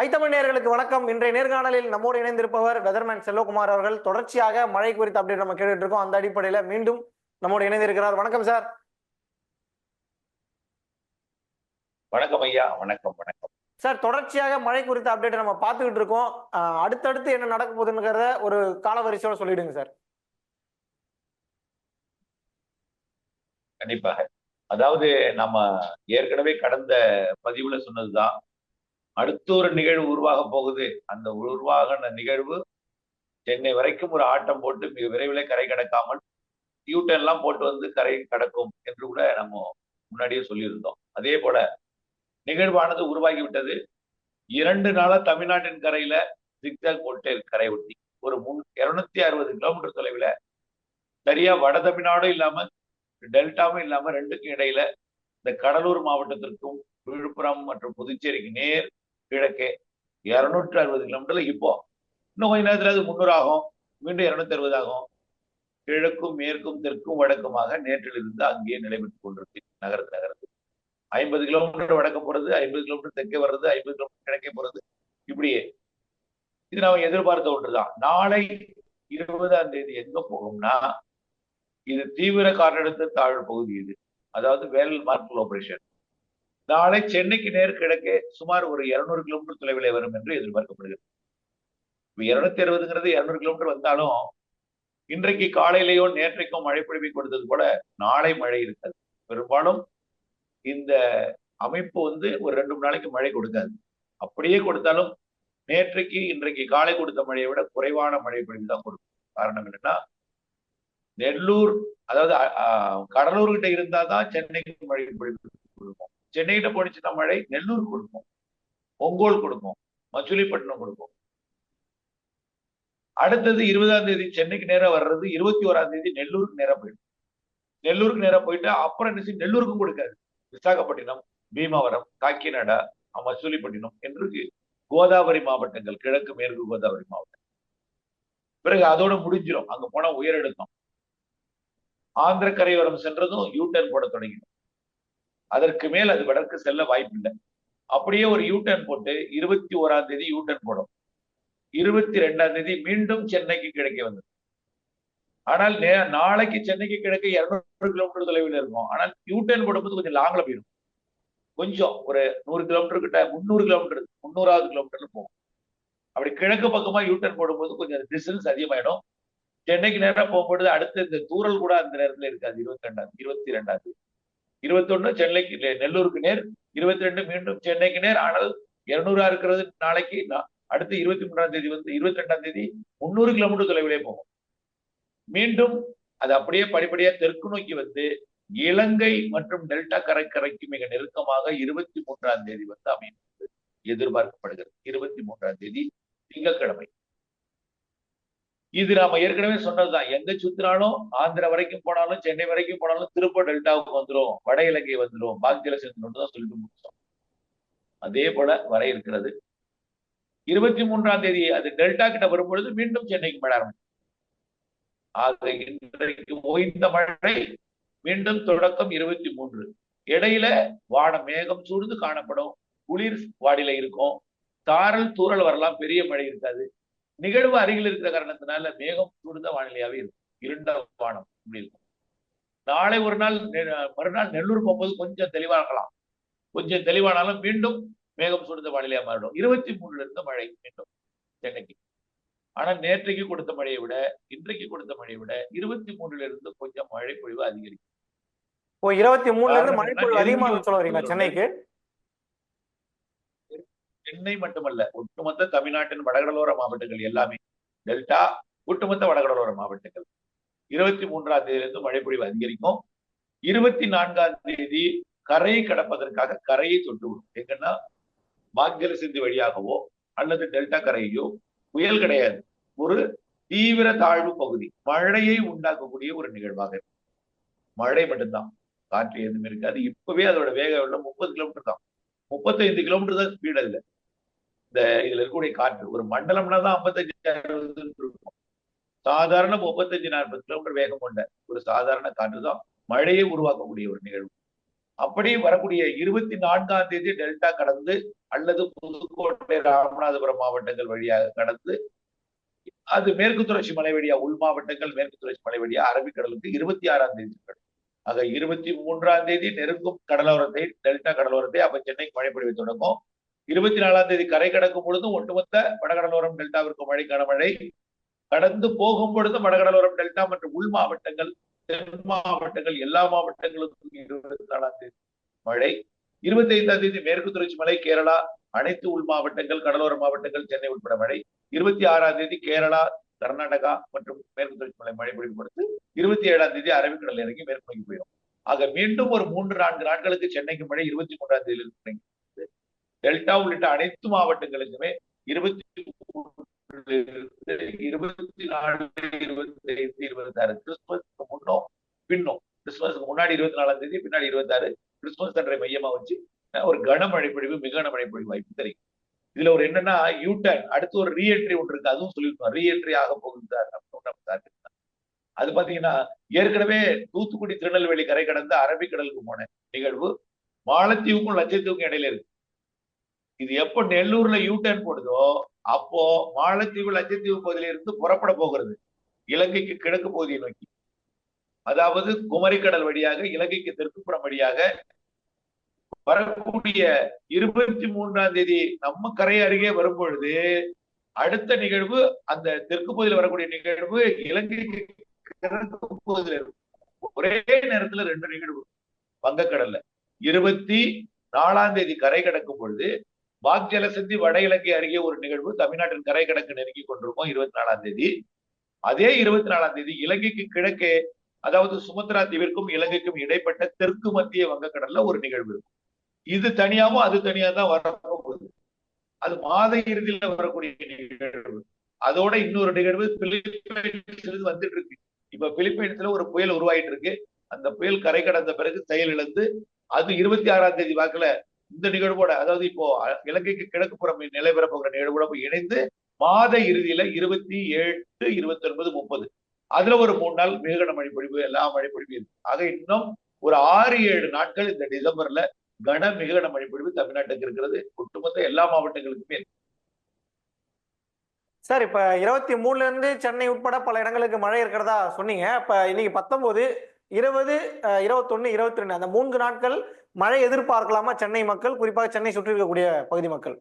ஐத்தமிழ் நேயர்களுக்கு வணக்கம். இன்றைய நேர்காணலில் நம்மோடு இணைந்திருப்பவர் வெதர்மேன் செல்வகுமார் அவர்கள். தொடர்ச்சியாக மழை குறித்த அப்டேட் நம்ம கேட்டுட்டு இருக்கோம். அந்த அடிப்படையில மீண்டும் நம்மோடு இணைந்திருக்கிறார். வணக்கம் சார். வணக்கம் ஐயா. வணக்கம் வணக்கம். சார் தொடர்ச்சியாக மழை குறித்த அப்டேட் நம்ம பார்த்துக்கிட்டு இருக்கோம். அடுத்தடுத்து என்ன நடக்க போகுதுங்கிறத ஒரு காலவரிசையோட சொல்லிடுங்க சார். கண்டிப்பாக. அதாவது நம்ம ஏற்கனவே கடந்த பதிவுல சொன்னதுதான். அடுத்த ஒரு நிகழ்வு உருவாக போகுது. அந்த உருவாகின நிகழ்வு சென்னை வரைக்கும் ஒரு ஆட்டம் போட்டு மிக விரைவில் கரை கடக்காமல் யூட்டன் எல்லாம் போட்டு வந்து கரை கடக்கும் என்று கூட நம்ம முன்னாடியே சொல்லியிருந்தோம். அதே போல நிகழ்வானது உருவாகி விட்டது. இரண்டு நாளா தமிழ்நாட்டின் கரையில ஜிக்ஜாக் போட்டு கரை ஒட்டி ஒரு முன் இருநூத்தி அறுபது கிலோமீட்டர் தொலைவில் சரியா வட தமிழ்நாடும் இல்லாம டெல்டாவும் இல்லாம ரெண்டுக்கும் இடையில இந்த கடலூர் மாவட்டத்திற்கும் விழுப்புரம் மற்றும் புதுச்சேரிக்கு நேர் கிழக்கே இருநூற்றி அறுபது கிலோமீட்டர்ல இப்போ. இன்னும் கொஞ்ச நேரத்துல அது முந்நூறு ஆகும் மீண்டும் இருநூத்தி அறுபது ஆகும் கிழக்கும் மேற்கும் தெற்கும் வடக்குமாக நேற்றிலிருந்து அங்கேயே நிலைபெற்றுக் கொண்டிருக்கு. நகரத்து நகரத்து. ஐம்பது கிலோமீட்டர் வடக்க போறது ஐம்பது கிலோமீட்டர் தெற்கே வர்றது ஐம்பது கிலோமீட்டர் கிழக்கே போறது. இப்படியே. இது நாம எதிர்பார்த்த ஒன்றுதான். நாளை இருபதாம் தேதி எங்க போகும்னா இது தீவிர காற்றழுத்த தாழ்வு பகுதி இது. அதாவது வேல் மார்க்கல் ஆபரேஷன் நாளை சென்னைக்கு நேர் கிழக்கே சுமார் ஒரு இருநூறு கிலோமீட்டர் தொலைவில் வரும் என்று எதிர்பார்க்கப்படுகிறது. இருநூத்தி அறுபதுங்கிறது இருநூறு கிலோமீட்டர் வந்தாலும் இன்றைக்கு காலையிலேயோ நேற்றைக்கோ மழை பொழிவை கொடுத்தது போல நாளை மழை இருக்காது. பெரும்பாலும் இந்த அமைப்பு வந்து ஒரு ரெண்டு மூணு நாளைக்கு மழை கொடுக்காது. அப்படியே கொடுத்தாலும் நேற்றைக்கு இன்றைக்கு காலை கொடுத்த மழையை விட குறைவான மழை பொழிவு தான் கொடுக்கும். காரணம் என்னன்னா நெல்லூர் அதாவது கடலூர்கிட்ட அ, இருந்தா தான் சென்னைக்கு மழை பொழிவு கொடுக்கும். சென்னைகிட்ட போனிச்சுன்னா மழை நெல்லூர் கொடுக்கும் ஒங்கோல் கொடுக்கும் மச்சுலிப்பட்டினம் கொடுக்கும் அடுத்தது இருபதாம் தேதி சென்னைக்கு நேரா வர்றது இருபத்தி ஓராம் தேதி நெல்லூருக்கு நேரா போயிடும். நெல்லூருக்கு நேரா போயிட்டு அப்புறம் என்ன செய்யும்? நெல்லூருக்கும் கொடுக்காது. விசாகப்பட்டினம் பீமாவரம் காக்கிநாடா மசூலிப்பட்டினம் என்று கோதாவரி மாவட்டங்கள் கிழக்கு மேற்கு கோதாவரி மாவட்டம். பிறகு அதோட முடிஞ்சிடும் அங்க போனா உயரழுத்தம் ஆந்திர கரையோரம் சென்றதும் யூட்டர்ன் போட தொடங்கிடும். அதற்கு மேல் அது வடக்கு செல்ல வாய்ப்பில்லை. அப்படியே ஒரு யூட்டர்ன் போட்டு இருபத்தி ஓராம் தேதி யூட்டர்ன் போடும். இருபத்தி ரெண்டாம் தேதி மீண்டும் சென்னைக்கு கிழக்கே வந்தது. ஆனால் நே- நாளைக்கு சென்னைக்கு கிடைக்க இருநூறு கிலோமீட்டர் தொலைவில் இருக்கும். ஆனால் யூட்டர்ன் போடும்போது கொஞ்சம் லாங்ல போயிடும். கொஞ்சம் ஒரு நூறு கிலோமீட்டர் கிட்ட முந்நூறு கிலோமீட்டர் முந்நூறாவது கிலோமீட்டர்ல போகும். அப்படி கிழக்கு பக்கமா யூட்டர்ன் போடும்போது கொஞ்சம் டிஸ்டன்ஸ் அதிகமாயிடும். சென்னைக்கு நேரம் போகும்போது அடுத்து இந்த தூரல் கூட அந்த நேரத்துல இருக்காது. இருபத்தி ரெண்டாம் இருபத்தி ரெண்டாம் தேதி. இருபத்தொன்னு சென்னைக்கு நெல்லூருக்கு நேர் இருபத்தி ரெண்டு மீண்டும் சென்னைக்கு நேர். ஆனால் இருநூறா இருக்கிறது நாளைக்கு. அடுத்து இருபத்தி மூன்றாம் தேதி வந்து இருபத்தி ரெண்டாம் தேதி முந்நூறு கிலோமீட்டர் தொலைவிலே போகும். மீண்டும் அது அப்படியே படிப்படியா தெற்கு நோக்கி வந்து இலங்கை மற்றும் டெல்டா கடற்கரைக்கு மிக நெருக்கமாக இருபத்தி மூன்றாம் தேதி வந்து அமையும். எதிர்பார்க்கப்படுகிறது. இருபத்தி மூன்றாம் தேதி திங்கட்கிழமை. இது நாம ஏற்கனவே சொன்னதுதான். எங்க சுத்தினாலும் ஆந்திரா வரைக்கும் போனாலும் சென்னை வரைக்கும் போனாலும் திருப்ப டெல்டாவுக்கு வந்துடும் வட இலங்கை வந்துரும். பாக்ஜல சேர்ந்து தான் சொல்லிட்டு முடிச்சோம். அதே போல வர இருக்கிறது. இருபத்தி மூன்றாம் தேதி அது டெல்டா கிட்ட வரும்பொழுது மீண்டும் சென்னைக்கு மழை ஆரம்பிக்கும். ஆக இன்றைக்கு ஓய்ந்த மழை மீண்டும் தொடக்கம் இருபத்தி மூன்று. இடையில வான மேகம் சூழ்ந்து காணப்படும். குளிர் வாடில இருக்கும். தாரல் தூறல் வரலாம். பெரிய மழை இருக்காது. நிகழ்வு அருகில் இருக்கிற காரணத்தினால மேகம் சூழ்ந்த வானிலையாவே இருக்கும். இருண்ட வானம் இப்படி இருக்கும். நாளை ஒரு நாள் மறுநாள் நெல்லூர் போகும்போது கொஞ்சம் தெளிவா இருக்கலாம் கொஞ்சம் தெளிவானாலும் மீண்டும் மேகம் சூழ்ந்த வானிலையா மாறிடும். இருபத்தி மூணுல இருந்து மழை மீண்டும் சென்னைக்கு. ஆனா நேற்றைக்கு கொடுத்த மழையை விட இன்றைக்கு கொடுத்த மழையை விட இருபத்தி மூணுல இருந்து கொஞ்சம் மழை பொழிவு அதிகரிக்கும். இப்போ இருபத்தி மூணுல இருந்து மழை? பொழிவு அதிகமாக சென்னைக்கு? சென்னை மட்டுமல்ல ஒட்டுமொத்த தமிழ்நாட்டின் வடகடலோர மாவட்டங்கள் எல்லாமே டெல்டா ஒட்டுமொத்த வடகடலோர மாவட்டங்கள். இருபத்தி மூன்றாம் தேதியிலிருந்து மழை பொழிவு அதிகரிக்கும். இருபத்தி நான்காம் தேதி கரையை கடப்பதற்காக கரையை தொட்டு விடும். எங்கன்னா பாக்ஜல சிந்தி வழியாகவோ அல்லது டெல்டா கரையோ புயல் கிடையாது. ஒரு தீவிர தாழ்வு பகுதி மழையை உண்டாக்கக்கூடிய ஒரு நிகழ்வாக இருக்கும். மழை மட்டும்தான். காற்று எதுவும் இருக்காது. இப்பவே அதோட வேக வெள்ளம் முப்பது கிலோமீட்டர் தான். முப்பத்தைந்து கிலோமீட்டர் தான் ஸ்பீட் அதுல இந்த இதுல இருக்கக்கூடிய காற்று. ஒரு மண்டலம்னா தான் ஐம்பத்தஞ்சு அறுபது இருக்கும். சாதாரண முப்பத்தஞ்சு நாற்பது கிலோமீட்டர் வேகம் கொண்ட ஒரு சாதாரண காற்று தான் மழையை உருவாக்கக்கூடிய ஒரு நிகழ்வு. அப்படி வரக்கூடிய இருபத்தி நான்காம் தேதி டெல்டா கடந்து அல்லது புதுக்கோட்டை ராமநாதபுரம் மாவட்டங்கள் வழியாக கடந்து அது மேற்கு தொடர்ச்சி மலை வழியா உள் மாவட்டங்கள் மேற்கு தொடர்ச்சி மலை வழியா அரபிக்கடலுக்கு இருபத்தி ஆறாம் தேதி ஆக இருபத்தி மூன்றாம் தேதி நெருங்கும் கடலோரத்தை டெல்டா கடலோரத்தை அப்ப சென்னைக்கு மழை பொழிவு தொடங்கும். இருபத்தி நாலாம் தேதி கரை கடக்கும் பொழுது ஒட்டுமொத்த வடகடலோரம் டெல்டாவிற்கு மழை. கனமழை கடந்து போகும் பொழுது வடகடலோரம் டெல்டா மற்றும் உள் மாவட்டங்கள் தென் மாவட்டங்கள் எல்லா மாவட்டங்களுக்கும் இருபத்தி நாலாம் தேதி மழை. இருபத்தி ஐந்தாம் தேதி மேற்கு தொடர்ச்சி மலை கேரளா அனைத்து உள் மாவட்டங்கள் கடலோர மாவட்டங்கள் சென்னை உட்பட மழை. இருபத்தி ஆறாம் தேதி கேரளா கர்நாடகா மற்றும் மேற்கு தொடர்ச்சி மலை மழை பொழிவு கொடுத்து இருபத்தி ஏழாம் தேதி அரபிக்கடல் இறங்கி மேற்கு நோக்கி போயிடும். ஆக மீண்டும் ஒரு மூன்று நான்கு நாட்களுக்கு சென்னைக்கு மழை இருபத்தி மூன்றாம் தேதியில் தொடங்கி டெல்டா உள்ளிட்ட அனைத்து மாவட்டங்களுக்குமே இருபத்தி இருபத்தி நாலு இருபத்தி ஐந்து இருபத்தி ஆறு கிறிஸ்துமஸ்க்கு முன்னும் பின்னும் கிறிஸ்துமஸ்க்கு முன்னாடி இருபத்தி நாலாம் தேதி பின்னாடி இருபத்தி ஆறு கிறிஸ்துமஸ் அன்றை மையமா வச்சு ஒரு கனமழை பொழிவு மிக கனமழை பொழிவு வாய்ப்பு தெரியும். இதுல ஒரு என்னன்னா யூ அடுத்து ஒரு ரீஎன்ட்ரி ஒன்று இருக்கு அதுவும் சொல்லியிருக்கோம் ரீஎன்ட்ரி ஆக போகுது சார் அப்படின்னு நம்ம சார் அது பாத்தீங்கன்னா ஏற்கனவே தூத்துக்குடி திருநெல்வேலி கரை கடந்து அரபிக்கடலுக்கு போன நிகழ்வு மாலத்தீவுக்கும் லட்சத்தீவுக்கும் இடையில இருக்கு. இது எப்போ நெல்லூர்ல யூடர்ன் போடுதோ அப்போ மாலத்தீவு லட்சத்தீவு பகுதியிலிருந்து புறப்பட போகிறது. இலங்கைக்கு கிழக்கு பகுதியை நோக்கி. அதாவது குமரிக்கடல் வழியாக இலங்கைக்கு தெற்குப்புறம் வழியாக வரக்கூடிய இருபத்தி மூன்றாம் தேதி நம்ம கரை அருகே வரும் பொழுது அடுத்த நிகழ்வு அந்த தெற்கு பகுதியில் வரக்கூடிய நிகழ்வு இலங்கைக்கு கிழக்கு பகுதியில் இருக்கும் ஒரே நேரத்துல ரெண்டு நிகழ்வு. வங்கக்கடல்ல. இருபத்தி நாலாம் தேதி கரை கடக்கும் பொழுது வாக் ஜலசந்தி வட இலங்கை அருகே ஒரு நிகழ்வு தமிழ்நாட்டின் கரை கடக்கு நெருங்கி கொண்டிருக்கும் இருபத்தி நாலாம் தேதி. அதே இருபத்தி நாலாம் தேதி இலங்கைக்கு கிழக்கே அதாவது சுமத்ரா தீவிற்கும் இலங்கைக்கும் இடைப்பட்ட தெற்கு மத்திய வங்கக்கடல்ல ஒரு நிகழ்வு இருக்கும். இது தனியாவும் அது தனியா தான் வரப்போகுது அது மாத இறுதியில வரக்கூடிய நிகழ்வு. அதோட இன்னொரு நிகழ்வு பிலிப்பைன்ஸ் வந்துட்டு இருக்கு. இப்ப பிலிப்பைன்ஸ்ல ஒரு புயல் உருவாயிட்டு இருக்கு. அந்த புயல் கரை கடந்த பிறகு செயல் இழந்து அது இருபத்தி ஆறாம் தேதி வாக்குல இந்த நிகழ்வோட அதாவது இப்போ இலங்கைக்கு கிழக்கு புறம் நிலைபெற போகிற நிகழ்வோட போய் இணைந்து மாத இறுதியில இருபத்தி எட்டு இருபத்தி ஒன்பது முப்பது. அதுல ஒரு மூணு நாள் மேகன மழை பொழிவு எல்லா மழை பொழிவு இருக்கு. ஆக இன்னும் ஒரு ஆறு ஏழு நாட்கள் இந்த டிசம்பர்ல கன மிகன மழை பொழிவு தமிழ்நாட்டுக்கு இருக்கிறது. ஒட்டுமொத்த எல்லா மாவட்டங்களுக்குமே சார் இப்ப இருபத்தி மூணுல இருந்து சென்னை உட்பட பல இடங்களுக்கு மழை இருக்கிறதா சொன்னீங்க. இப்ப இன்னைக்கு பத்தொன்பது இருபது இருபத்தொன்னு இருபத்தி ரெண்டு அந்த மூன்று நாட்கள் மழை எதிர்பார்க்கலாமா சென்னை மக்கள்? குறிப்பாக சென்னை சுற்றி இருக்கக்கூடிய பகுதி மக்கள்.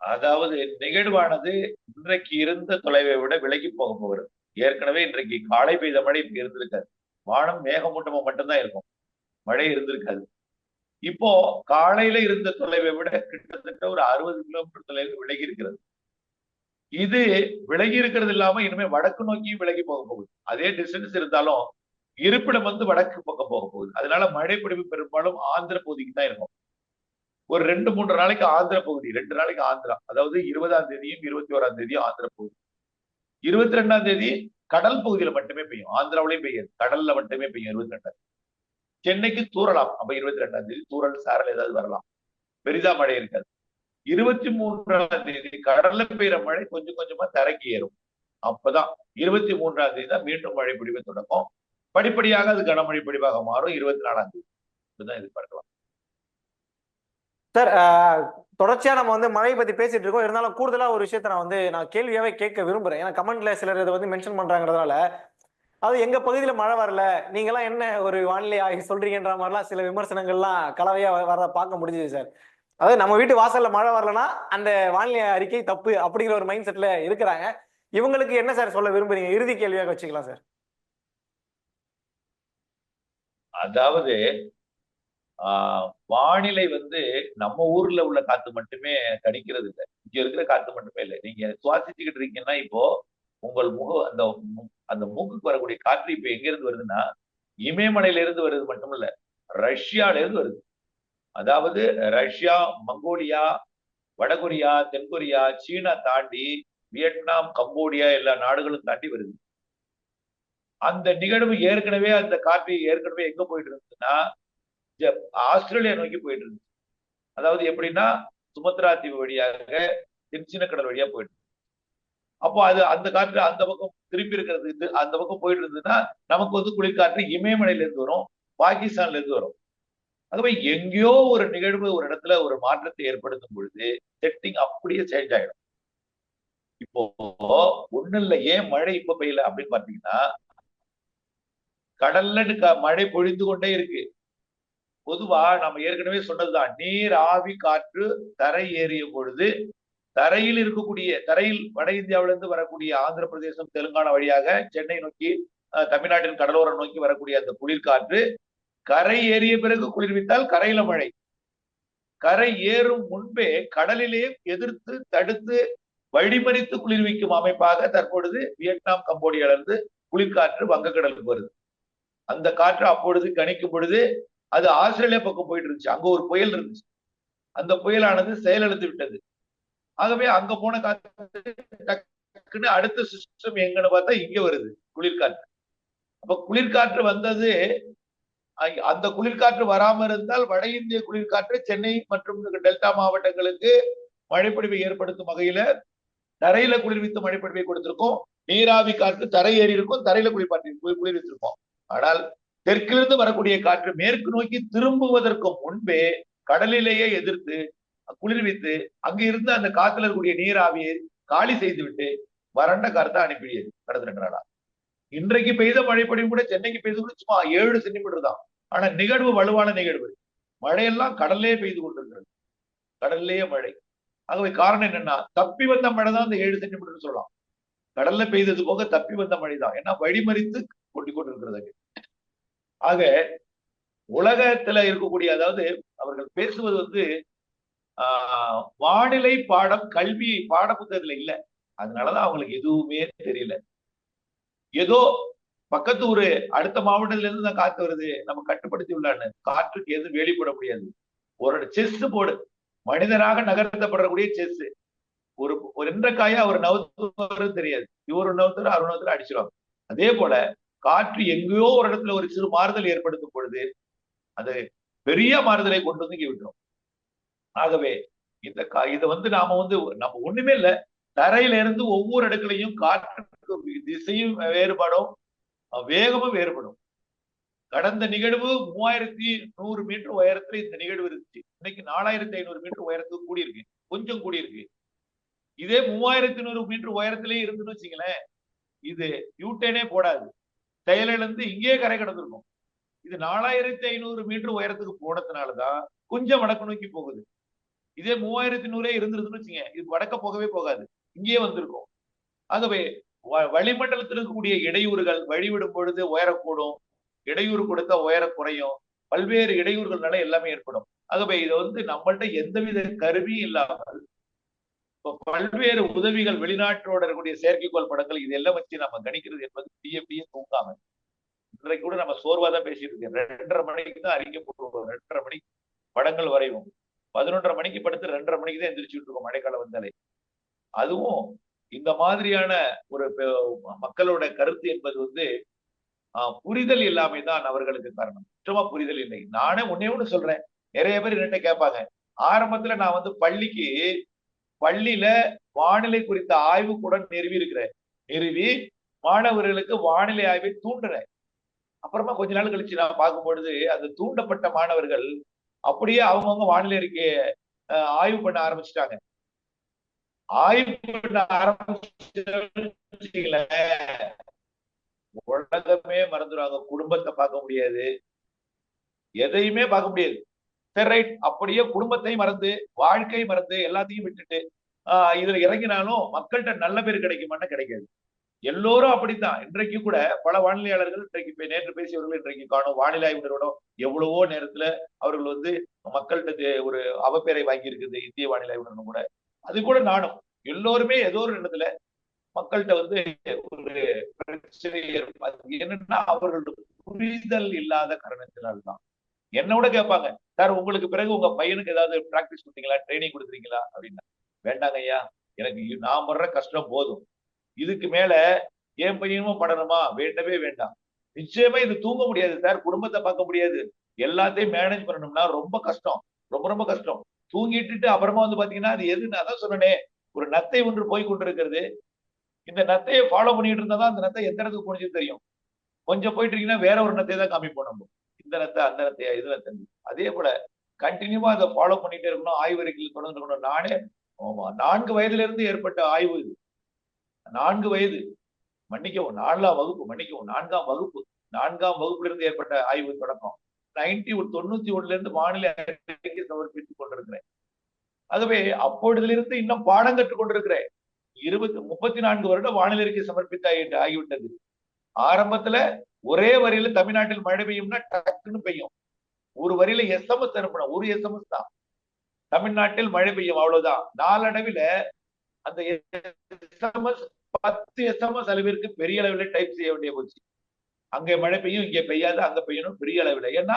அதாவது நிகழ்வானது இன்றைக்கு இருந்த தொலைவை விட விலகி போக போகிறது ஏற்கனவே இன்றைக்கு காலை பெய்த மழை இப்ப இருந்திருக்காது. வானம் மேகமூட்டமா மட்டும்தான் இருக்கும். மழை இருந்திருக்காது. இப்போ காலையில இருந்த தொலைவை விட கிட்டத்தட்ட ஒரு அறுபது கிலோமீட்டர் தொலைவு விலகி இருக்கிறது. இது விலகி இருக்கிறது இல்லாம இனிமே வடக்கு நோக்கியும் விலகி போக போகுது. அதே டிஸ்டன்ஸ் இருந்தாலும் இருப்பிடம் வந்து வடக்கு பக்கம் போக போகுது. அதனால மழை பிடிப்பு பெரும்பாலும் ஆந்திர பகுதிக்கு தான் இருக்கும். ஒரு ரெண்டு மூன்று நாளைக்கு ஆந்திர பகுதி ரெண்டு நாளைக்கு ஆந்திரா. அதாவது இருபதாம் தேதியும் இருபத்தி ஓராம் தேதியும் ஆந்திர பகுதி. இருபத்தி ரெண்டாம் தேதி கடல் பகுதியில மட்டுமே பெய்யும். ஆந்திராவிலையும் பெய்யாது. கடல்ல மட்டுமே பெய்யும் இருபத்தி ரெண்டாம் சென்னைக்கு தூரலாம் அப்ப இருபத்தி ரெண்டாம் தேதி தூரல் சாரல் ஏதாவது வரலாம். பெரிதா மழை இருக்காது. இருபத்தி மூன்றாம் தேதி கடல்ல பெய்யற மழை கொஞ்சம் கொஞ்சமா தரைக்கு ஏறும். அப்பதான் இருபத்தி மூன்றாம் தேதி தான் மீண்டும் மழை பிடிவை தொடங்கும். படிப்படியாக அது கனமழை பிடிவாக மாறும். இருபத்தி நாலாம் தேதி. இப்படிதான் எதிர்பார்க்கலாம் சார் தொடர்ச்சியா நம்ம வந்து மழை பத்தி பேசிட்டு இருக்கோம். இருந்தாலும் கூடுதலா ஒரு விஷயத்த நான் வந்து நான் கேள்வியாவே கேட்க விரும்புறேன். ஏன்னா கமெண்ட்ல சிலர் இதை வந்து மென்ஷன் பண்றாங்கிறதுனால. அது எங்க பகுதியில மழை வரல. நீங்கெல்லாம் என்ன ஒரு வானிலை ஆகி சொல்றீங்கன்ற மாதிரிலாம் சில விமர்சனங்கள்லாம் கலவையா வரத பார்க்க முடிஞ்சுது சார். அதாவது நம்ம வீட்டு வாசல்ல மழை வரலன்னா அந்த வானிலை அறிக்கை தப்பு அப்படிங்கிற ஒரு மைண்ட் செட்ல இருக்கிறாங்க. இவங்களுக்கு என்ன சார் சொல்ல விரும்புறீங்க? இறுதி கேள்வியாக வச்சுக்கலாம் சார் அதாவது ஆஹ் வானிலை வந்து நம்ம ஊர்ல உள்ள காத்து மட்டுமே கணிக்கிறது இல்லை. இங்க இருக்கிற காத்து மட்டுமே இல்லை. நீங்க சுவாசிச்சுக்கிட்டு இருக்கீங்கன்னா இப்போ உங்கள் முக அந்த அந்த மூக்குக்கு வரக்கூடிய காற்று இப்ப எங்க இருந்து வருதுன்னா இமயமலையில இருந்து வருது மட்டும் இல்ல ரஷ்யால இருந்து வருது. அதாவது ரஷ்யா மங்கோலியா வடகொரியா தென்கொரியா சீனா தாண்டி வியட்நாம் கம்போடியா எல்லா நாடுகளும் தாண்டி வருது. அந்த நிகழ்வு ஏற்கனவே அந்த காற்று ஏற்கனவே எங்க போயிட்டு இருந்ததுன்னா ஆஸ்திரேலியா நோக்கி போயிட்டு இருந்துச்சு. அதாவது எப்படின்னா சுமத்ரா தீவு வழியாக தென்சீன கடல் வழியா போயிட்டு அப்போ அது அந்த காற்று அந்த பக்கம் திரும்பி இருக்கிறது இது- அந்த பக்கம் போயிட்டு இருந்ததுன்னா நமக்கு வந்து குளிர்காற்று இமயமலையில இருந்து வரும் பாகிஸ்தான்ல இருந்து வரும். ஆகவே எங்கேயோ ஒரு நிகழ்வு ஒரு இடத்துல ஒரு மாற்றத்தை ஏற்படுத்தும் பொழுது செட்டிங் அப்படியே சேஞ்ச் ஆயிடும். இப்போ ஒண்ணு இல்ல ஏன் மழை இப்ப பெய்யல அப்படின்னு பாத்தீங்கன்னா கடல்ல க- மழை பொழிந்து கொண்டே இருக்கு. பொதுவா நம்ம ஏற்கனவே சொன்னதுதான் நீர் ஆவி காற்று தரை ஏறிய பொழுது தரையில் இருக்கக்கூடிய தரையில் வட இந்தியாவில இருந்து வரக்கூடிய ஆந்திர பிரதேசம் தெலுங்கானா வழியாக சென்னை நோக்கி அஹ், தமிழ்நாட்டின் கடலோரம் நோக்கி வரக்கூடிய அந்த குளிர்காற்று கரை ஏறிய பிறகு குளிர்வித்தால் கரையில மழை. கரை ஏறும் முன்பே கடலிலே எதிர்த்து தடுத்து வழிமறித்து குளிர்விக்கும் அமைப்பாக தற்பொழுது வியட்நாம் கம்போடியால இருந்து குளிர்காற்று வங்கக்கடலுக்கு வருது. அந்த காற்று அப்பொழுது கணிக்கும் பொழுது அது ஆஸ்திரேலியா பக்கம் போயிட்டு இருந்துச்சு. அங்க ஒரு புயல் இருந்துச்சு. அந்த புயலானது செயலிழந்து விட்டது. ஆகவே அங்க போன காற்று டக்குன்னு அடுத்த சிஸ்டம் எங்கன்னு பார்த்தா இங்க வருது குளிர்காற்று. அப்ப குளிர்காற்று வந்தது அந்த குளிர்காற்று வராமல் இருந்தால் வட இந்திய குளிர்காற்று சென்னை மற்றும் டெல்டா மாவட்டங்களுக்கு மழைப்பொழிவை ஏற்படுத்தும் வகையில தரையில குளிர்வித்து மழைப்பொழிவை கொடுத்திருக்கும். நீராவி காற்று தரை ஏறி இருக்கும் தரையில குளிர்பாட்டி குளிர்வித்திருக்கும் ஆனால் தெற்கிலிருந்து வரக்கூடிய காற்று மேற்கு நோக்கி திரும்புவதற்கு முன்பே கடலிலேயே எதிர்த்து குளிர்வித்து அங்க இருந்து அந்த காத்துல இருக்கக்கூடிய நீராவியை காலி செய்துவிட்டு வறண்ட காற்றை அனுப்பியது கடந்த ரெண்டு நாளா இன்றைக்கு பெய்த மழைப்பொழிவு கூட சென்னைக்கு பெய்து கூட சும்மா ஏழு சென்டிமீட்டர் தான். ஆனா நிகழ்வு வலுவான நிகழ்வு. மழையெல்லாம் கடல்லே பெய்து கொண்டிருக்கிறது. கடல்லேயே மழை. ஆகவே காரணம் என்னன்னா தப்பி வந்த மழை தான் அந்த ஏழு சென்டிமீட்டர் சொல்லலாம். கடல்ல பெய்தது போக தப்பி வந்த மழை தான். ஏன்னா வழிமறித்து கொட்டி கொண்டிருக்கிறது ஆக உலகத்துல இருக்கக்கூடிய அதாவது அவர்கள் பேசுவது வந்து ஆஹ் வானிலை பாடம் கல்வி பாடப்புத்தகத்துல இல்ல. அதனாலதான் அவங்களுக்கு எதுவுமே தெரியல. ஏதோ பக்கத்து ஊரு அடுத்த மாவட்டத்துல இருந்து தான் காத்து வருது. நம்ம கட்டுப்படுத்தி உள்ளான்னு. காற்றுக்கு எதுவும் வெளிப்பட முடியாது. ஒரு செஸ் போர்டு மனிதனாக நகர்த்தப்படக்கூடிய செஸ் ஒரு ஒரு எந்த காயை அவர் நவுத்துறது தெரியாது. இவர் நவுத்தர் அவர் நவுத்தர் அடிச்சிருவாங்க. அதே போல காற்று எங்கேயோ ஒரு இடத்துல ஒரு சிறு மாறுதல் ஏற்படுத்தும் பொழுது அது பெரிய மாறுதலை கொண்டு வந்து இங்க விட்டுரும். ஆகவே இந்த கா இதை வந்து நாம வந்து நம்ம ஒண்ணுமே இல்ல. தரையில இருந்து ஒவ்வொரு இடத்துலையும் காற்று திசையும் வேறுபடும் வேகமும் வேறுபடும். கடந்த நிகழ்வு மூவாயிரத்தி நூறு மீட்டர் உயரத்துல இந்த நிகழ்வு இருந்துச்சு. இன்னைக்கு நாலாயிரத்தி ஐநூறு மீட்டர் உயரத்துக்கு கூடி இருக்கு கொஞ்சம் கூடி இருக்கு இதே மூவாயிரத்தி நூறு மீட்டர் உயரத்திலேயே இருந்துன்னு வச்சுங்களேன் இது யூட்டேனே போடாது. செயலிழந்து இங்கேயே கரை கடந்திருக்கும். இது நாலாயிரத்தி ஐநூறு மீட்டர் உயரத்துக்கு போனதுனாலதான் கொஞ்சம் வடக்கு நோக்கி போகுது. இதே மூவாயிரத்தி நூறே இருந்துருதுன்னு வச்சுங்க இது வடக்க போகவே போகாது. இங்கேயே வந்திருக்கும். ஆகவே வளிமண்டலத்தில் இருக்கக்கூடிய இடையூறுகள் வழிவிடும் பொழுது உயரக்கூடும் இடையூறு கொடுத்தா உயர குறையும் பல்வேறு இடையூறுகள்னால எல்லாமே ஏற்படும். ஆகவே இது வந்து நம்மள்ட்ட எந்தவித கருவியும் இல்லாமல் பல்வேறு உதவிகள் வெளிநாட்டோட இருக்கக்கூடிய செயற்கைக்கோள் படங்கள் இதெல்லாம் வச்சு நம்ம கணிக்கிறது என்பது டிஎஃப்டியே தூங்காம. இன்றைக்கு கூட நம்ம சோர்வா தான் பேசிட்டு இருக்கோம் ரெண்டரை மணிக்கு தான் அறிக்கை போட்டுருவோம் ரெண்டரை மணிக்கு படங்கள் வரைவோம். பதினொன்றரை மணிக்கு படுத்து ரெண்டரை மணிக்கு தான் எந்திரிச்சுட்டு இருக்கோம் மழைக்காலம் வந்தாலே. அதுவும் இந்த மாதிரியான ஒரு மக்களோட கருத்து என்பது வந்து புரிதல் இல்லாமை தான் அவர்களுக்கு காரணம். சுத்தமா புரிதல் இல்லை. நானே ஒன்னே ஒண்ணு சொல்றேன். நிறைய பேர் என்கிட்ட கேட்பாங்க. ஆரம்பத்துல நான் வந்து பள்ளிக்கு பள்ளியில வானிலை குறித்த ஆய்வு கூட நிறுவி இருக்கிறேன். நிறுவி மாணவர்களுக்கு வானிலை ஆய்வை தூண்டுறேன். அப்புறமா கொஞ்ச நாள் கழிச்சு நான் பார்க்கும்பொழுது அந்த தூண்டப்பட்ட மாணவர்கள் அப்படியே அவங்கவுங்க வானிலை அறிக்கையை ஆய்வு பண்ண ஆரம்பிச்சிட்டாங்க. ஆய்வு உலகமே மறந்துடுவாங்க. குடும்பத்தை பார்க்க முடியாது. எதையுமே பார்க்க முடியாது. சரி ரைட் அப்படியே குடும்பத்தையும் மறந்து வாழ்க்கை மறந்து எல்லாத்தையும் விட்டுட்டு ஆஹ் இதுல இறங்கினாலும் மக்கள்கிட்ட நல்ல பேர் கிடைக்குமான்னு கிடைக்காது. எல்லோரும் அப்படித்தான். இன்றைக்கு கூட பல வானிலையாளர்கள் இன்றைக்கு நேற்று பேசியவர்கள் இன்றைக்கு காணும் வானிலை ஆய்வு நிறுவனம் எவ்வளவோ நேரத்துல அவர்கள் வந்து மக்கள்கிட்ட ஒரு அவப்பேரை வாங்கி இருக்குது இந்திய வானிலை ஆய்வு நிறுவனம் கூட. அது கூட நானும். எல்லோருமே ஏதோ ஒரு இடத்துல மக்கள்கிட்ட வந்து ஒரு பிரச்சனை என்னன்னா அவர்களுக்கு புரிதல் இல்லாத காரணத்தினால்தான். கூட கேட்பாங்க சார் உங்களுக்கு பிறகு உங்க பையனுக்கு ஏதாவது பிராக்டிஸ் கொடுத்தீங்களா? ட்ரைனிங் கொடுத்துறீங்களா அப்படின்னா வேண்டாங்க ஐயா எனக்கு நான் படுற கஷ்டம் போதும். இதுக்கு மேல என் பையனும் படணுமா? வேண்டவே வேண்டாம். நிச்சயமா இது தூங்க முடியாது சார். குடும்பத்தை பார்க்க முடியாது. எல்லாத்தையும் மேனேஜ் பண்ணணும்னா ரொம்ப கஷ்டம். ரொம்ப ரொம்ப கஷ்டம். தூங்கிட்டுட்டு அப்புறமா வந்து பாத்தீங்கன்னா அது எது நான் தான் ஒரு நத்தை ஒன்று போய் கொண்டிருக்கிறது. இந்த நத்தையை ஃபாலோ பண்ணிட்டு இருந்தா தான் அந்த நத்தை எந்த இடத்துக்கு குனிஞ்சு தெரியும். கொஞ்சம் போயிட்டு இருக்கீங்கன்னா வேற ஒரு நத்தையை தான் காமிப்போம் நம்ம. இந்த நத்தை அந்த நத்தையா இது நத்தை. அதே போல கண்டினியூவா அதை ஃபாலோ பண்ணிட்டே இருக்கணும் ஆய்வறிக்கையில் தொடர்ந்து இருக்கணும். நானே ஆமா நான்கு வயதுல இருந்து ஏற்பட்ட ஆய்வு இது. நான்கு வயது. மன்னிக்கவும் நான்காம் வகுப்பு மன்னிக்கவும் நான்காம் வகுப்பு. நான்காம் வகுப்புல இருந்து ஏற்பட்ட ஆய்வு தொடக்கம். நைன்டி தொண்ணூத்தி ஒண்ணுல இருந்து மாநில சமர்ப்பித்துக் கொண்டிருக்கிறேன். ஆகவே அப்பொழுதிலிருந்து இன்னும் பாடம் கற்றுக் கொண்டிருக்கிறேன். இருபத்தி முப்பத்தி நான்கு வருடம் வானிலை அறிக்கை சமர்ப்பித்த ஆகிவிட்டது. ஆரம்பத்துல ஒரே வரியில தமிழ்நாட்டில் மழை பெய்யும்னா டக்குன்னு பெய்யும். ஒரு வரியில எஸ்எம்எஸ் அனுப்பணும். ஒரு எஸ்எம்எஸ் தான். தமிழ்நாட்டில் மழை பெய்யும் அவ்வளவுதான். நாளடைவில் அந்த எஸ்எம்எஸ் பத்து எஸ்எம்எஸ் அளவிற்கு பெரிய அளவில் டைப் செய்ய வேண்டிய போச்சு. அங்கே மழை பெய்யும் இங்கே பெய்யாது அங்க பெய்யணும் பெரிய அளவில். ஏன்னா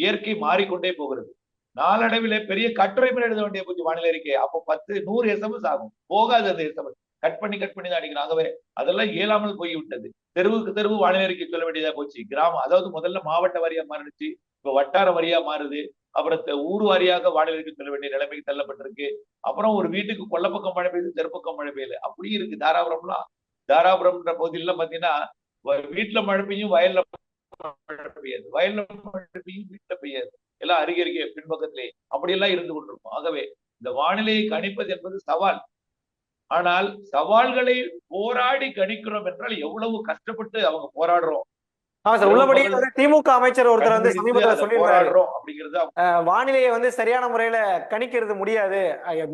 இயற்கை மாறிக்கொண்டே போகிறது. நாளடைவில் பெரிய கட்டுரை மேல் எழுத வேண்டிய போச்சு வானிலை அறிக்கை அப்போ பத்து நூறு எஸ்எம்எஸ் ஆகும். போகாது அந்த எஸ்எம்எஸ் கட் பண்ணி கட் பண்ணி தான் அடிக்கணும். ஆகவே அதெல்லாம் இயலாமல் போய் விட்டது தெருவுக்கு தெருவு வானிலை அறிக்கை சொல்ல வேண்டியதா போச்சு. கிராமம் அதாவது முதல்ல மாவட்ட வாரியா மாறிடுச்சு. இப்ப வட்டார வாரியா மாறுது. அப்புறம் ஊர் வாரியாக வானிலை அறிக்கை சொல்ல வேண்டிய நிலைமைக்கு தள்ளப்பட்டிருக்கு. அப்புறம் ஒரு வீட்டுக்கு கொல்லப்பக்கம் மழை பெய்யுது தெருப்பக்கம் மழை பெய்யல. அப்படியும் இருக்கு. தாராபுரம்லாம் தாராபுரம்ன்ற பகுதியில பாத்தீங்கன்னா வீட்டுல மழை பெய்யும் வயல்ல மழை பெய்யாது. வயல்ல மழை பெய்யும் வீட்டுல பெய்யாது. எல்லாம் அருகே அருகே பின்பக்கத்திலே. அப்படியெல்லாம் இருந்து கொண்டிருக்கும் ஆகவே இந்த வானிலையை கணிப்பது என்பது சவால். ஆனால் சவால்களை போராடி கணிக்கிறோம் என்றால் எவ்வளவு கஷ்டப்பட்டு அவங்க போராடுறோம். ஆமா சார் உள்ளபடியே வந்து திமுக அமைச்சர் ஒருத்தர் வந்து சமீபத்துல சொல்லியிருந்தாரு. வானிலையை வந்து சரியான முறையில கணிக்கிறது முடியாது.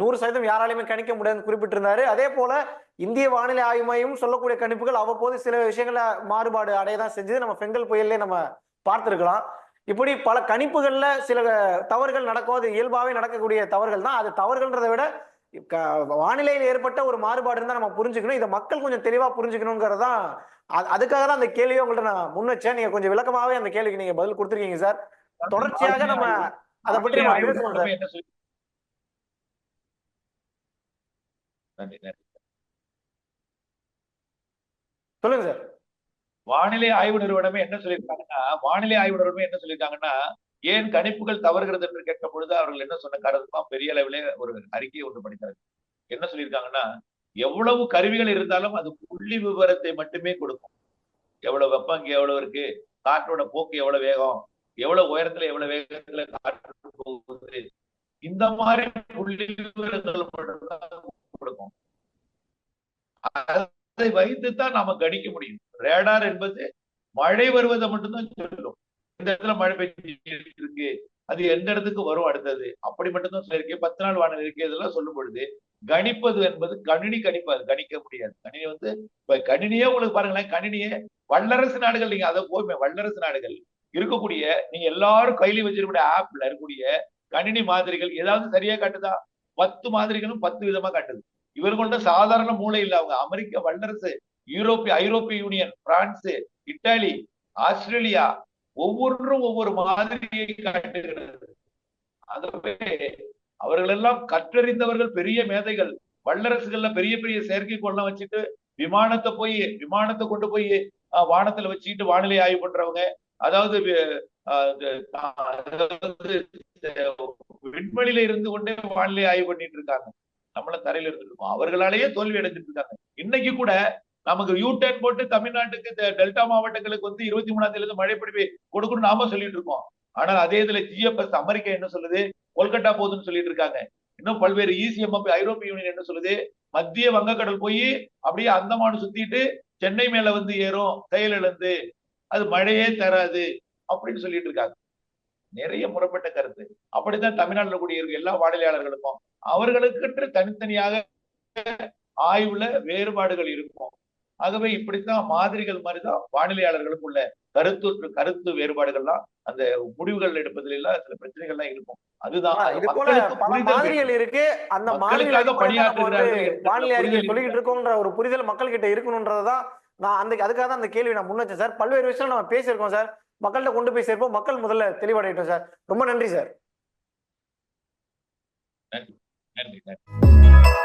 நூறு சதவீதம் யாராலையுமே கணிக்க முடியாதுன்னு குறிப்பிட்டிருந்தாரு. அதே போல இந்திய வானிலை ஆய்வு மையம் சொல்லக்கூடிய கணிப்புகள் அவ்வப்போது சில விஷயங்கள மாறுபாடு அடையதான் செஞ்சது. நம்ம பெங்கல் புயல்லே நம்ம பார்த்திருக்கலாம். இப்படி பல கணிப்புகள்ல சில தவறுகள் நடக்கும். அது இயல்பாவே நடக்கக்கூடிய தவறுகள் தான். அது தவறுகள்ன்றதை விட வானிலையில் ஏற்பட்ட ஒரு மாறுபாடு இருந்தா நம்ம புரிஞ்சுக்கணும். இதை மக்கள் கொஞ்சம் தெளிவா புரிஞ்சுக்கணுங்கிறது தான் அது- அதுக்காக தான் அந்த கேள்வியை உங்கள்ட்ட நான் முன் வச்சேன். நீங்க கொஞ்சம் விளக்கமாவே அந்த கேள்விக்கு நீங்க பதில் கொடுத்துருக்கீங்க சார். தொடர்ச்சியாக நம்ம அதை பற்றி நம்ம பேசுவோம் சார். நன்றி நன்றி சொல்லுங்க சார். வானிலை ஆய்வு நிறுவனமே என்ன சொல்லியிருக்காங்கன்னா வானிலை ஆய்வு நிறுவனமே என்ன சொல்லியிருக்காங்கன்னா ஏன் கணிப்புகள் தவறுகிறது என்று கேட்ட பொழுது அவர்கள் என்ன சொன்ன கருத்துமா பெரிய அளவிலே ஒரு அறிக்கையை ஒன்று படித்தார்கள். என்ன சொல்லியிருக்காங்கன்னா எவ்வளவு கருவிகள் இருந்தாலும் அது புள்ளி விவரத்தை மட்டுமே கொடுக்கும். எவ்வளவு வெப்பம் இங்கே எவ்வளவு இருக்கு காற்றோட போக்கு எவ்வளவு வேகம் எவ்வளவு உயரத்துல எவ்வளவு வேகத்துல காற்று போகுது. இந்த மாதிரி புள்ளி விவரங்கள் மட்டும்தான் கொடுக்கும். அதை வைத்துத்தான் நாம கணிக்க முடியும். ரேடார் என்பது மழை வருவதை மட்டும்தான் சொல்லும். இந்த இடத்துல மழை பெய்ஞ்சு இருக்கு அது எந்த இடத்துக்கு வரும் அடுத்தது? அப்படி மட்டும்தான் சொல்லியிருக்கேன் பத்து நாள் வானிலை இருக்கு. இதெல்லாம் சொல்லும் பொழுது கணிப்பது என்பது கணினி கணிப்பாது கணிக்க முடியாது. கணினி வந்து இப்ப கணினியே உங்களுக்கு பாருங்களேன். கணினியே வல்லரசு நாடுகள் நீங்க அதை போயுமே வல்லரசு நாடுகள். இருக்கக்கூடிய நீங்க எல்லாரும் கையில வச்சிருக்கக்கூடிய ஆப்ல இருக்கக்கூடிய கணினி மாதிரிகள் ஏதாவது சரியா காட்டுதா? பத்து மாதிரிகளும் பத்து விதமா காட்டுது. இவர்கள்ட்ட சாதாரண மூளை இல்லை அவங்க. அமெரிக்க வல்லரசு யூரோப்பிய ஐரோப்பிய யூனியன் பிரான்ஸ் இத்தாலி ஆஸ்திரேலியா ஒவ்வொன்றும் ஒவ்வொரு மாதிரியை காட்டுகிறது. ஆகவே அவர்கள் எல்லாம் கற்றறிந்தவர்கள் பெரிய மேதைகள். வல்லரசுகள்ல பெரிய பெரிய செயற்கைக்கோள்லாம் வச்சுட்டு விமானத்தை போய் விமானத்தை கொண்டு போய் வானத்துல வச்சுக்கிட்டு வானிலை ஆய்வு பண்றவங்க. அதாவது விண்வெளியில இருந்து கொண்டே வானிலை ஆய்வு பண்ணிட்டு இருக்காங்க. நம்மள தரையில இருந்துருக்கோம் அவர்களாலேயே தோல்வி அடைஞ்சிட்டு இருக்காங்க. இன்னைக்கு கூட நமக்கு யூ டர்ன் போட்டு தமிழ்நாட்டுக்கு டெல்டா மாவட்டங்களுக்கு வந்து இருபத்தி மூணாம் தேதி மழை பிடிப்பு கொடுக்கணும் நாம சொல்லிட்டு இருக்கோம். ஆனால் அதே இதுல ஜிஎஃப்எஸ் அமெரிக்கா என்ன சொல்லுது? கொல்கட்டா போகுதுன்னு சொல்லிட்டு இருக்காங்க. இன்னும் பல்வேறு E இசிஎம்எஃப் ஐரோப்பிய யூனியன் என்ன சொல்லுது? மத்திய வங்கக்கடல் போய் அப்படியே அந்தமான் சுத்திட்டு சென்னை மேல வந்து ஏறும் செயலிழந்து அது மழையே தராது அப்படின்னு சொல்லிட்டு இருக்காங்க. நிறைய முறைப்பட்ட கருத்து. அப்படித்தான் தமிழ்நாட்டில் கூடிய எல்லா வானிலையாளர்களுக்கும் அவர்களுக்கு தனித்தனியாக ஆய்வுல வேறுபாடுகள் இருக்கும். ஆகவே இப்படித்தான் மாதிரிகள் மாதிரிதான் வானிலையாளர்களுக்கு உள்ள கருத்து கருத்து வேறுபாடுகள்லாம் அந்த முடிவுகள் எடுப்பதில் எல்லாம் சில பிரச்சனைகள்லாம் இருக்கும். அதுதான் இருக்கு. அந்த பணியாற்றுகிறார்கள் வானிலை புரிதல் சொல்லிக்கிட்டு இருக்கோம்ன்ற ஒரு புரிதல் மக்கள் கிட்ட இருக்கணும்ன்றதான் நான் அந்த அதுக்காக தான் அந்த கேள்வி நான் முன் வச்சேன் சார். பல்வேறு விஷயம் நம்ம பேசியிருக்கோம் சார். மக்கள்கிட்ட கொண்டு போய் சேர்ப்போம். மக்கள் முதல்ல தெளிவடையட்டும் சார். ரொம்ப நன்றி சார். நன்றி நன்றி.